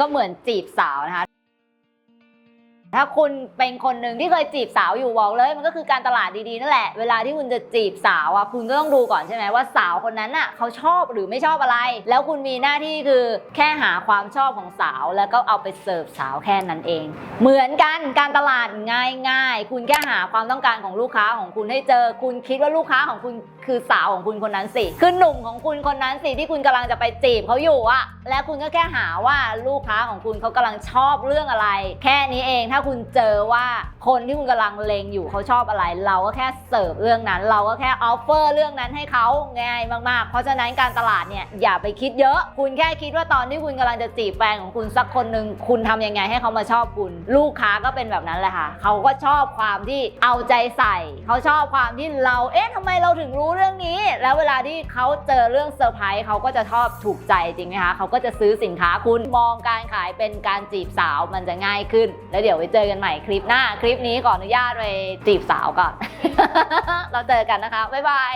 ก็เหมือนจีบสาวนะคะ ถ้าคุณเป็นคนหนึ่งที่เคยจีบสาวอยู่บอกเลย มันก็คือการตลาดดีๆนั่นแหละ เวลาที่คุณจะจีบสาวอะคุณก็ต้องดูก่อนใช่ไหมว่าสาวคนนั้นอะเขาชอบหรือไม่ชอบอะไร แล้วคุณมีหน้าที่คือแค่หาความชอบของสาว แล้วก็เอาไปเสิร์ฟสาวแค่นั้นเอง เหมือนกันการตลาดง่ายๆ คุณแค่หาความต้องการของลูกค้าของคุณให้เจอ คุณคิดว่าลูกค้าของคุณคือสาวของคุณคนนั้นสิคือหนุ่มของคุณคนนั้นสิที่คุณกำลังจะไปจีบเขาอยู่อะและคุณก็แค่หาว่าลูกค้าของคุณเขากำลังชอบเรื่องอะไร แค่นี้เองถ้าคุณเจอว่าคนที่คุณกำลังเลงอยู่เขาชอบอะไร เราก็แค่เสิร์ฟเรื่องนั้น เราก็แค่ออฟเฟอร์เรื่องนั้นให้เขาง่ายมากๆ เพราะฉะนั้นการตลาดเนี่ยอย่าไปคิดเยอะ คุณแค่คิดว่าตอนที่คุณกำลังจะจีบแฟนของคุณสักคนหนึ่งคุณทำยังไงให้เขามาชอบคุณ ลูกค้าก็เป็นแบบนั้นแหละค่ะเขาก็ชอบความที่เอาใจใส่ เขาชอบความที่เราเอ๊ะทำไมเราถึงรู้เรื่องนี้ แล้วเวลาที่เขาเจอเรื่องเซอร์ไพรส์เขาก็จะชอบถูกใจจริงไหมคะเขาก็จะซื้อสินค้าคุณมองการขายเป็นการจีบสาวมันจะง่ายขึ้น แล้วเดี๋ยวไว้เจอกันใหม่คลิปหน้า คลิปนี้ขออนุญาตไปจีบสาวก่อน เราเจอกันนะคะ บ๊ายบาย